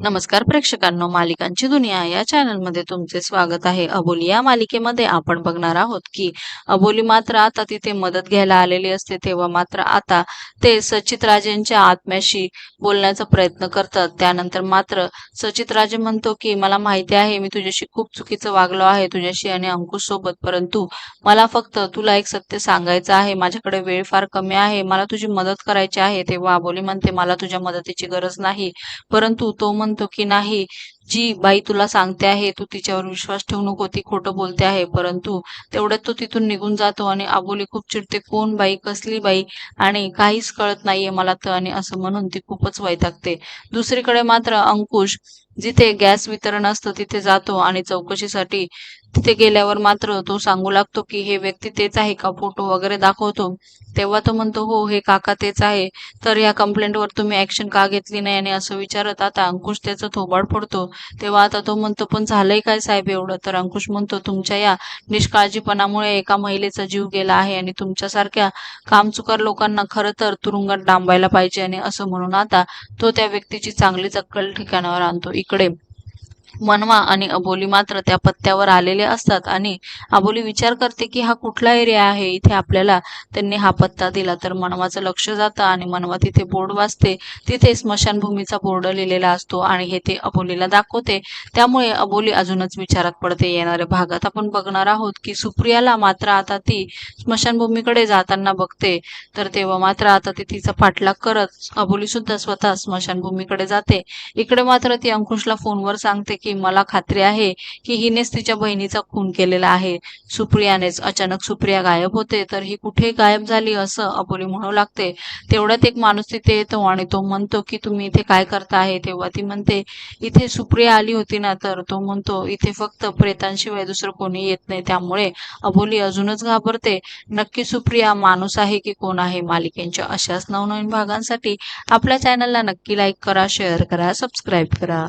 नमस्कार प्रेक्षकांनो मालिकांची दुनिया या चॅनलमध्ये तुमचे स्वागत आहे. अबोली या मालिकेमध्ये आपण बघणार आहोत की अबोली मात्र आता तिथे मदत घ्यायला आलेली असते तेव्हा मात्र आता ते सचित राजेंच्या आत्म्याशी बोलण्याचा प्रयत्न करतात. त्यानंतर मात्र सचित राजे म्हणतो की मला माहिती आहे मी तुझ्याशी खूप चुकीचं वागलो आहे तुझ्याशी आणि अंकुश सोबत परंतु मला फक्त तुला एक सत्य सांगायचं आहे माझ्याकडे वेळ फार कमी आहे मला तुझी मदत करायची आहे. तेव्हा अबोली म्हणते मला तुझ्या मदतीची गरज नाही परंतु तो म्हणतो की नाही जी बाई तुला सांगते आहे तू तिच्यावर विश्वास ठेवू नको ती खोटं बोलते आहे. परंतु तेवढ्यात तो तिथून निघून जातो आणि आबोली खूप चिडते कोण बाई कसली बाई? आणि काहीच कळत नाहीये मला तर आणि असं म्हणून ती खूपच वैतागते. दुसरीकडे मात्र अंकुश जिथे गॅस वितरण असतं तिथे जातो आणि चौकशीसाठी तिथे गेल्यावर मात्र तो सांगू लागतो की हे व्यक्ती तेच आहे का? फोटो वगैरे दाखवतो. तेव्हा तो म्हणतो हो हे काका तेच आहे. तर या कंप्लेंटवर तुम्ही ऍक्शन का घेतली नाही? आणि असं विचारत आता अंकुश त्याचं थोबाड फोडतो. तेव्हा आता तो म्हणतो पण झालंय काय साहेब एवढं? तर अंकुश म्हणतो तुमच्या या निष्काळजीपणामुळे एका महिलेचा जीव गेला आहे आणि तुमच्यासारख्या कामचुकार लोकांना खरं तर तुरुंगात डांबायला पाहिजे. आणि असं म्हणून आता तो त्या व्यक्तीची चांगलीच अक्कल ठिकाणावर आणतो. इकडे मनवा आणि अबोली मात्र त्या पत्त्यावर आलेले असतात आणि अबोली विचार करते की हा कुठला एरिया आहे? इथे आपल्याला त्यांनी हा पत्ता दिला. तर मनवाचं लक्ष जातं आणि मनवा तिथे बोर्ड वाचते तिथे स्मशानभूमीचा बोर्ड लिहिलेला असतो आणि हे ते अबोलीला दाखवते. त्यामुळे अबोली अजूनच विचारात पडते. येणाऱ्या भागात आपण बघणार आहोत की सुप्रियाला मात्र आता ती स्मशानभूमीकडे जाताना बघते. तर तेव्हा मात्र आता ती तिचा पाठलाग करत अबोली सुद्धा स्वतः स्मशानभूमीकडे जाते. इकडे मात्र ती अंकुशला फोनवर सांगते की मला खात्री आहे की हिनेच तिच्या बहिणीचा खून केलेला आहे. सुप्रियानेच अचानक सुप्रिया गायब होते तर ही कुठे गायब झाली असं अबोली म्हणू लागते. तेवढ्यात एक माणूस तिथे येतो आणि तो म्हणतो की तुम्ही इथे काय करता आहे तेव्हा ती म्हणते इथे सुप्रिया आली होती ना तर तो म्हणतो इथे फक्त प्रेतांशिवाय दुसरं कोणी येत नाही. त्यामुळे अबोली अजूनच घाबरते. नक्की सुप्रिया माणूस आहे की कोण आहे? मालिकेंच्या अशाच नवनवीन भागांसाठी आपल्या चॅनलला नक्की लाईक करा शेअर करा सबस्क्राईब करा.